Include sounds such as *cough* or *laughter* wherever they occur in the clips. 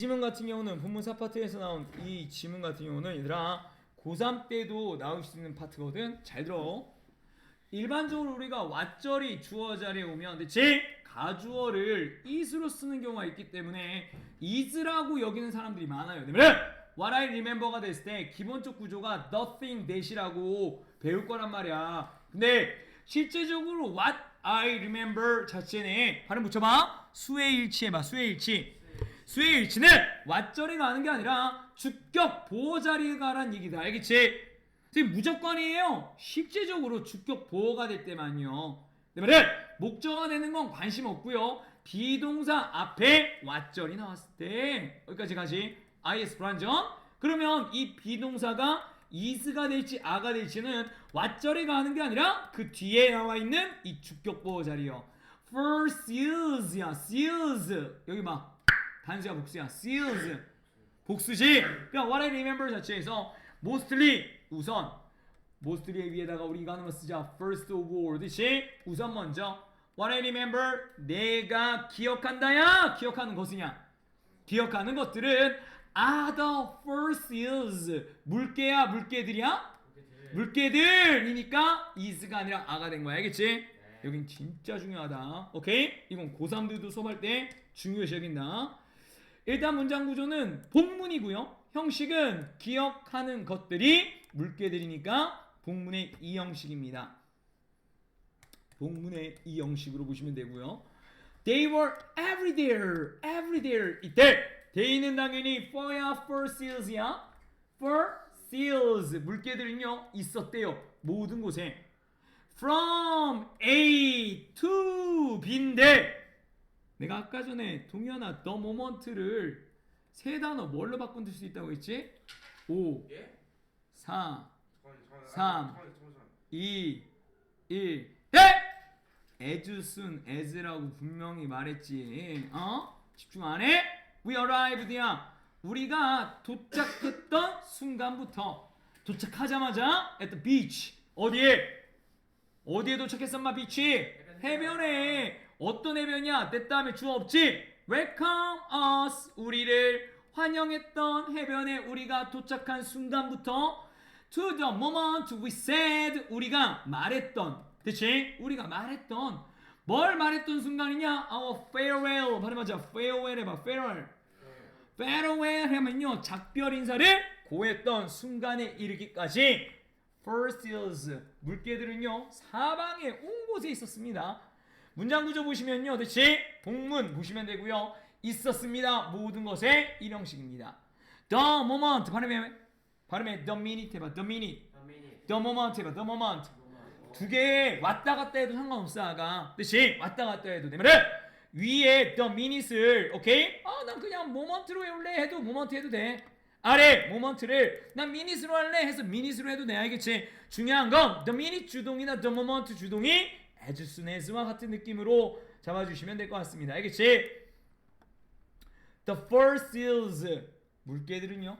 지문 같은 경우는 본문사 파트에서 나온 이 지문 같은 경우는 얘들아 고3 때도 나올 수 있는 파트거든. 잘 들어. 일반적으로 우리가 왓절이 주어 자리에 오면 대체 가주어를 is로 쓰는 경우가 있기 때문에 is라고 여기는 사람들이 많아요. 때문에 what I remember가 됐을 때 기본적 구조가 nothing that이라고 배울 거란 말이야. 근데 실제적으로 what I remember 자체는 발음 붙여봐. 수의 일치 해봐. 수의 일치. 수의 일치는 왓절이 가는 게 아니라 주격 보호 자리에 가란 얘기다. 알겠지? 지금 무조건이에요. 실제적으로 주격 보호가 될 때만요. 내 말은 목적어가 되는 건 관심 없고요. 비동사 앞에 왓절이 나왔을 때 여기까지 가지. is 불안전. 그러면 이 비동사가 is가 될지 아가 될지는 왓절이 가는 게 아니라 그 뒤에 나와 있는 이 주격 보호 자리요. for seals야. seals. 여기 봐. 단수야 복수야. seals. 복수지. 그러니까 what I remember 자체에서 mostly 우선 mostly의 위에다가 우리가 하는 거 쓰자. first of all 듯이 우선 먼저 what I remember 내가 기억한다야. 기억하는 것이냐? 기억하는 것들은 are the first is 물개야 물개들이야? 물개들이니까 is가 아니라 아가 된 거야 알겠지? 여긴 진짜 중요하다 오케이? 이건 고3들도 수업할 때 중요시 여긴다 일단 문장 구조는 본문이고요. 형식은 기억하는 것들이 물개들이니까 본문의 이 형식입니다. 본문의 이 형식으로 보시면 되고요. They were every there, every there 이때 they는 당연히 for야, for seals야. For seals 물개들은요 있었대요. 모든 곳에. From A to B인데 내가 아까 전에 동현아 the moment를 세 단어 뭘로 바꾼 수 있다고 했지? 5 예? 4 잠깐만, 잠깐만, 삼. 잠깐만, 잠깐만, 잠깐만. 2 1 네! as soon as라고 분명히 말했지. 어? 집중 안 해? We arrived야. 우리가 도착했던 순간부터 도착하자마자 at the beach. 어디에? 어디에 도착했어, 마 비치? 해변에. 어떤 해변이야? 때 다음에 주어 없지? Welcome us. 우리를 환영했던 해변에 우리가 도착한 순간부터 to the moment we said 우리가 말했던 그치? 우리가 말했던 뭘 말했던 순간이냐? Our farewell 발음하자 farewell 해봐 farewell farewell 하면요 작별 인사를 고했던 순간에 이르기까지 fossils 물개들은요 사방에 온 곳에 있었습니다 문장 구조 보시면요. 그치? 본문 보시면 되고요. 있었습니다. 모든 것의 일형식입니다. The moment 발음해 발음해 the minute 해봐. The minute. The moment 해봐. The moment. 두 개에 왔다 갔다 해도 상관없어 아가. 그치? 왔다 갔다 해도 내 말은 위에 the minute를 오케이? 아난 그냥 moment로 해올래 해도 moment 해도 돼. 아래 moment를 난 minute로 할래 해서 minute로 해도 돼. 알겠지? 중요한 건 the minute 주동이나 the moment 주동이 as와 같은 느낌으로 잡아주시면 될 것 같습니다 알겠지? the first seals 물개들은요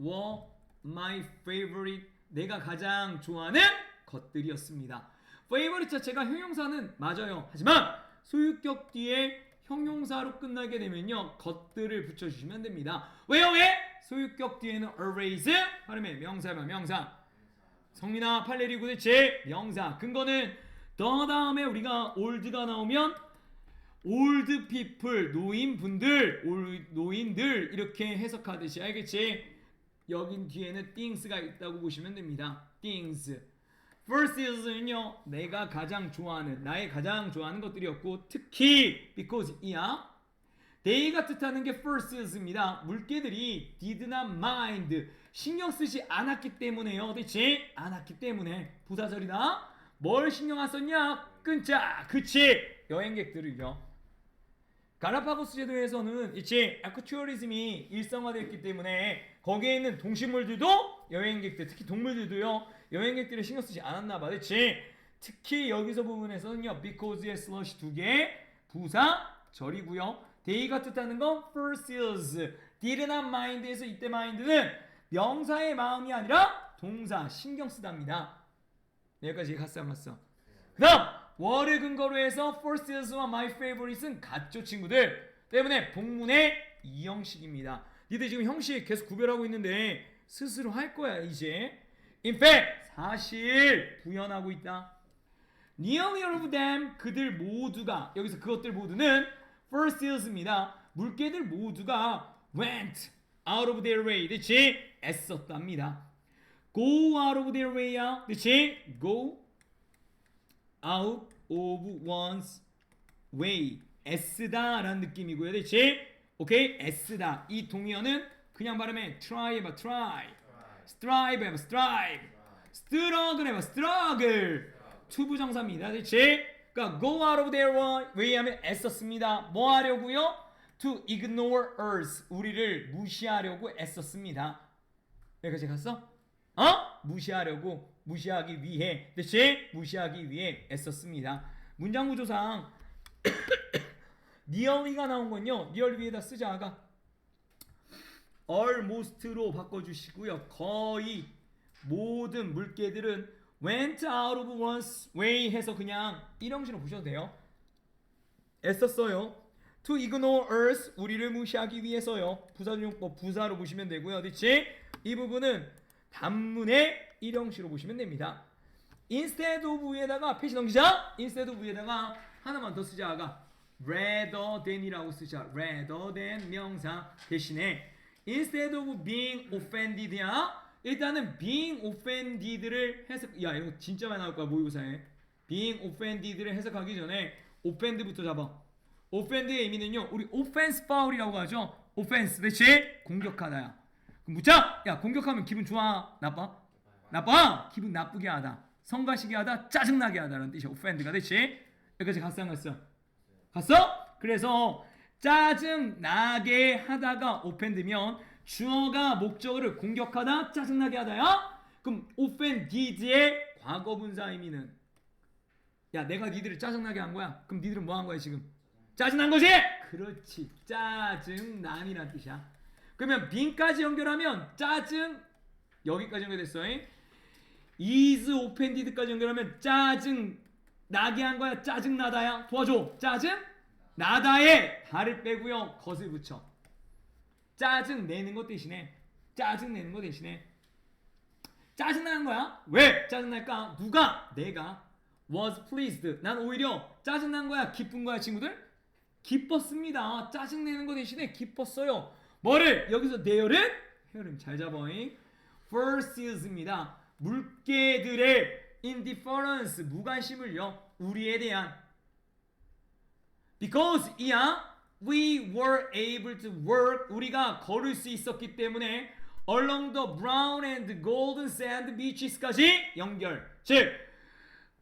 were my favorite 내가 가장 좋아하는 것들이었습니다. favorite 자체가 형용사는 맞아요. 하지만 소유격 뒤에 형용사로 끝나게 되면요 것들을 붙여주시면 됩니다. 왜요 왜? 소유격 뒤에는 always 발음해 명사면 명사 성민아 팔레리고 대체 명사 근거는 더 다음에 우리가 old가 나오면 old people 노인분들 올- 노인들 이렇게 해석하듯이 알겠지? 여긴 뒤에는 things가 있다고 보시면 됩니다. things. first is는요 내가 가장 좋아하는 나의 가장 좋아하는 것들이었고 특히 because 이야 they가 뜻하는 게 first is입니다. 물개들이 did not mind 신경 쓰지 않았기 때문에요. 그렇지? 않았기 때문에 부사절이다. 뭘 신경 안 썼냐? 끈짝. 그치? 여행객들을요. 가라파고스 제도에서는 이제 에코투어리즘이 일상화되었기 때문에 거기에 있는 동식물들도 여행객들 특히 동물들도요 여행객들을 신경 쓰지 않았나 봐 그렇지 특히 여기서 부분에서는요 because의 슬러시 두개 부사 절이고요 day가 뜻하는 건 first is did not mind에서 이때 mind는 명사의 마음이 아니라 동사 신경 쓰답니다 여기까지 갔어 안 갔어 그 다음 월을 근거로 해서 first is와 my favorite은 같죠 친구들 때문에 본문의 이 형식입니다. 니들 지금 형식 계속 구별하고 있는데 스스로 할 거야 이제. In fact 사실 구현하고 있다. Nearly all of them 그들 모두가 여기서 그것들 모두는 first years입니다. 물개들 모두가 went out of their way. 그렇지? 애썼답니다. Go out of their way야. 그렇지? go out of one's way. 애쓰다라는 느낌이고요. 그렇지? 오케이? 애쓰다. 이 동의어는 그냥 발음해 try 해봐 try. strive 해봐 strive. struggle 해봐 struggle. 투부정사입니다. 그렇지? 그러니까 go out of their way 하면 애썼습니다. 뭐 하려고요? to ignore us. 우리를 무시하려고 애썼습니다. 여기까지 갔어? 어? 무시하려고 무시하기 위해 그렇지? 무시하기 위해 애썼습니다. 문장 구조상 nearly가 *coughs* 나온 건요. nearly 위에다 쓰자가 almost로 바꿔주시고요. 거의 모든 물개들은 went out of one's way 해서 그냥 일형식으로 보셔도 돼요. 애썼어요. To ignore us 우리를 무시하기 위해서요. 부사용법 부사로 보시면 되고요. 그렇지? 이 부분은 단문의 일형식으로 보시면 됩니다. instead of 위에다가 표시 넘기자. instead of 위에다가 하나만 더 쓰자가 rather than이라고 쓰자. rather than 명사 대신에 instead of being offended야. 일단은 being offended를 해석 야 이거 진짜 많이 나올 거야 모의고사에 being offended를 해석하기 전에 offend부터 잡아. offend의 의미는요. 우리 offense foul이라고 하죠. offense 대신 공격하다야. 묻자. 야 공격하면 기분 좋아? 나빠? 나빠. 기분 나쁘게 하다. 성가시게 하다. 짜증나게 하다라는 뜻이 offend가 대신 여기까지 갔어 안 갔어? 갔어? 그래서 짜증 나게 하다가 offend면 주어가 목적어를 공격하다 짜증나게 하다야? 그럼 offended의 과거 분사 의미는 야 내가 니들을 짜증나게 한 거야. 그럼 니들은 뭐 한 거야 지금? 짜증난 거지? 그렇지. 짜증난이란 뜻이야. 그러면 빈까지 연결하면 짜증 여기까지 연결됐어. 잉? is offended까지 연결하면 짜증 나게 한 거야. 짜증 나다야. 도와줘. 짜증 나다에 달을 빼고요. 것을 붙여. 짜증 내는 것 대신에 짜증 내는 것 대신에 짜증 나는 거야. 왜 짜증 날까? 누가? 내가 was pleased. 난 오히려 짜증 난 거야. 기쁜 거야, 친구들? 기뻤습니다. 짜증 내는 거 대신에 기뻤어요. 뭐를 여기서 내열은 헤어림 잘 잡아잉. first is입니다. 물개들의 indifference 무관심을요. 우리에 대한 because 이야 we were able to work 우리가 걸을 수 있었기 때문에 along the brown and golden sand beaches까지 연결. 즉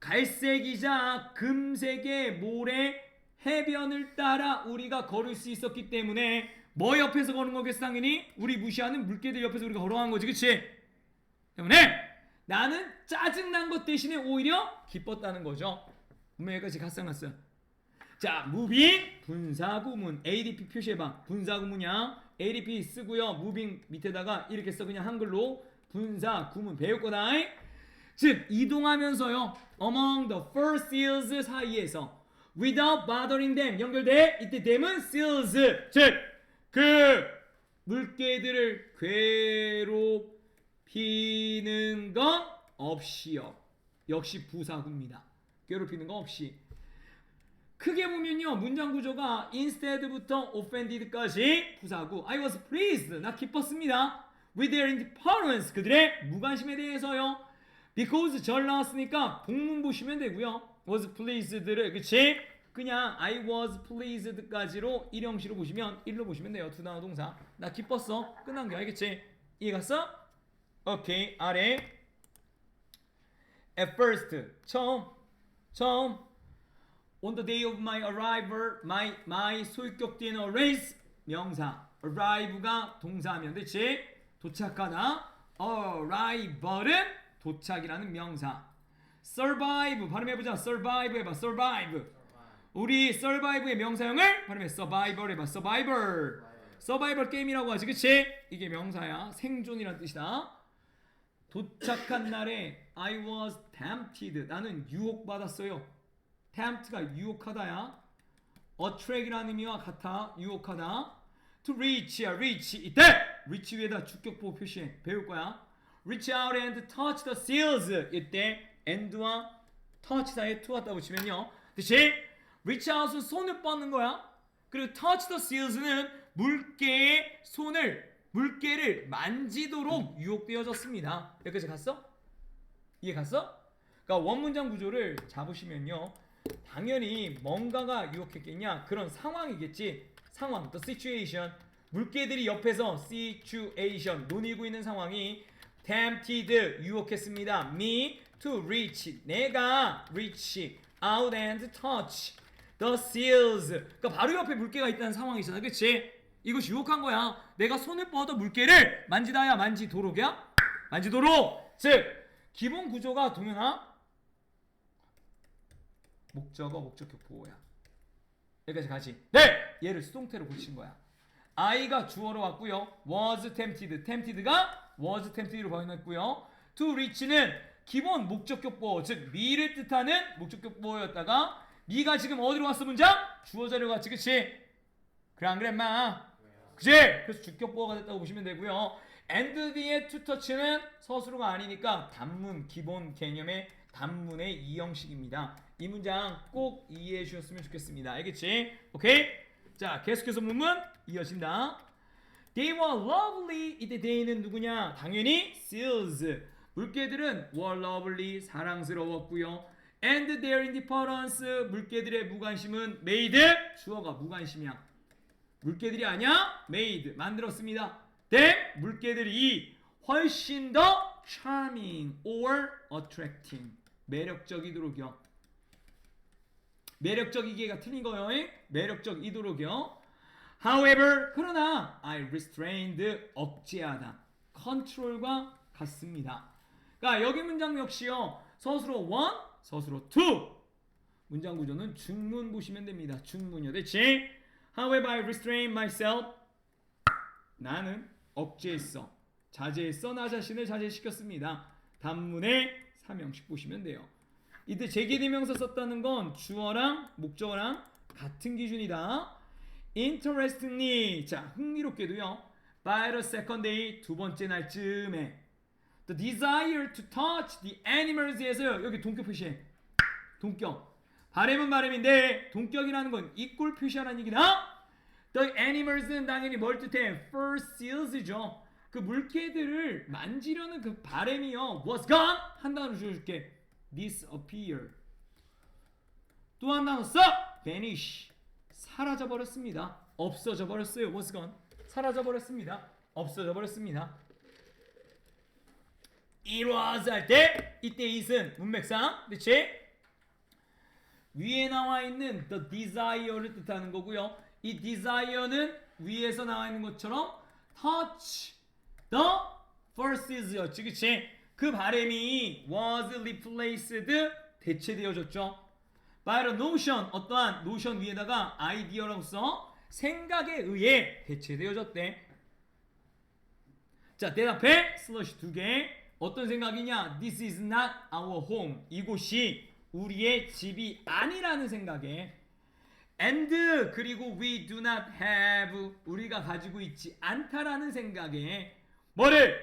갈색이자 금색의 모래 해변을 따라 우리가 걸을 수 있었기 때문에 뭐 옆에서 거는 거겠어 당연히? 우리 무시하는 물개들 옆에서 우리가 걸어간 거지 그치? 때문에 나는 짜증난 것 대신에 오히려 기뻤다는 거죠. 분명 여기까지 갔어? 자 무빙 분사구문 ADP 표시해봐. 분사구문이야. ADP 쓰고요. 무빙 밑에다가 이렇게 써 그냥 한글로. 분사구문 배울 거다. 즉 이동하면서요. Among the first seals 사이에서 without bothering them 연결돼? 이때 them은 seals. 즉 그 물개들을 괴롭히는 건 없이요. 역시 부사구입니다. 괴롭히는 건 없이. 크게 보면요 문장 구조가 instead부터 offended까지 부사구. I was pleased 나 기뻤습니다. With their indifference 그들의 무관심에 대해서요. Because 절 나왔으니까 복문 보시면 되고요. Was pleased를 그치 그냥 I was pleased까지로 일형식으로 보시면 일로 보시면 돼요 두 단어 동사 나 기뻤어 끝난 게 알겠지 이해 갔어? 오케이 아래 at first 처음 처음 On the day of my arrival, my my 소유격된 arrives 명사. arrive가 동사면 그렇지? 도착하다. arrival은 도착이라는 명사. survive 발음해 보자. survive 해봐. survive. 우리 survive의 명사형을 발음해 survival 해봐. survivor. survival 게임이라고 하지. 그렇지? 이게 명사야. 생존이란 뜻이다. 도착한 날에 I was tempted. 나는 유혹받았어요. tempt가 유혹하다야. attract이라는 의미와 같아. 유혹하다. to reach야 reach 이때 reach 위에다 주격보호 표시해 배울 거야 reach out and touch the seals 이때 and와 touch 사이에 to 갖다 붙이면요 그치 reach out은 손을 뻗는 거야. 그리고 touch the seals는 물개의 손을 물개를 만지도록 유혹되어졌습니다. 여기까지 갔어? 이해 갔어? 그러니까 원문장 구조를 잡으시면요. 당연히 뭔가가 유혹했겠냐? 그런 상황이겠지. 상황 the situation. 물개들이 옆에서 situation 논이고 있는 상황이 tempted 유혹했습니다. Me to reach. 내가 reach out and touch the seals. 그러니까 바로 옆에 물개가 있다는 상황이잖아. 그치? 이것이 유혹한 거야. 내가 손을 뻗어 물개를 만지다야 만지도록이야? 만지도록. 즉 기본 구조가 동현아? 목적어 목적격 보호야. 여기까지 가지. 네! 얘를 수동태로 고친 거야. I가 주어로 왔고요. was tempted. tempted가 was tempted로 변했고요. to reach는 기본 목적격 보호 즉 me를 뜻하는 목적격 보호였다가 me가 지금 어디로 왔어 문장? 주어 자료가 왔지 그치? 그래 안 그래 마 그치? 그래서 주격 보호가 됐다고 보시면 되고요 and 뒤에 touch는 서술어가 아니니까 단문 기본 개념의 단문의 이 형식입니다 이 문장 꼭 이해해 주셨으면 좋겠습니다 알겠지? 오케이? 자 계속해서 문문 이어진다 They were lovely 이때 they는 누구냐? 당연히 seals 물개들은 were lovely 사랑스러웠고요 and their indifference 물개들의 무관심은 made 주어가 무관심이야 물개들이 아니야 made 만들었습니다 네 물개들이 훨씬 더 charming or attracting 매력적이도록요 매력적이기가 틀린 거요 잉? 매력적이도록요 However, 그러나 I restrained 억제하다 control과 같습니다. 그러니까 여기 문장 역시요 서술어 one, 서술어 two 문장 구조는 중문 보시면 됩니다. 중문이요, 대체 However, I restrained myself 나는 억제했어, 자제했어, 나 자신을 자제시켰습니다. 단문에 삼형식 보시면 돼요. 이때 제기대명사 썼다는 건 주어랑 목적어랑 같은 기준이다. Interestingly, 자 흥미롭게도요. By the second day, 두 번째 날쯤에 The desire to touch the animals에서 여기 동격 표시해. 동격. 발음은 발음인데 동격이라는 건 이꼴 표시하라는 얘기다. The animals는 당연히 뭘 뜻해? Fur seals죠. 그 물개들을 만지려는 그 발음이요. Was gone 한 단어로 줄게. Disappear. 또 한 단어 써. Vanish. 사라져 버렸습니다. 없어져 버렸어요. Was gone. 사라져 버렸습니다. 없어져 버렸습니다. Was 할때 이때 it은 문맥상 그렇지? 위에 나와 있는 the desire를 뜻하는 거고요. 이 desire는 위에서 나와 있는 것처럼 touch the verse였지, 그치? 그 발음이 was replaced 대체되어졌죠. by the notion 어떠한 노션 위에다가 아이디어라고 써 생각에 의해 대체되어졌대. 자 대답해 슬러시 두 개. 어떤 생각이냐? This is not our home. 이곳이 우리의 집이 아니라는 생각에 and 그리고 we do not have 우리가 가지고 있지 않다라는 생각에 뭐를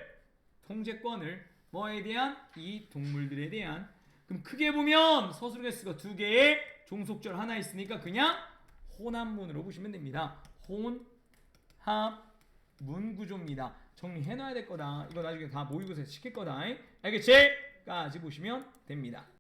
통제권을 뭐에 대한 이 동물들에 대한 그럼 크게 보면 서술어 개수가 두 개의 종속절 하나 있으니까 그냥 혼합문으로 보시면 됩니다. 혼합 문 구조입니다. 정리해 놔야 될 거다. 이거 나중에 다 모의고사 시킬 거다. 알겠지? 까지 보시면 됩니다.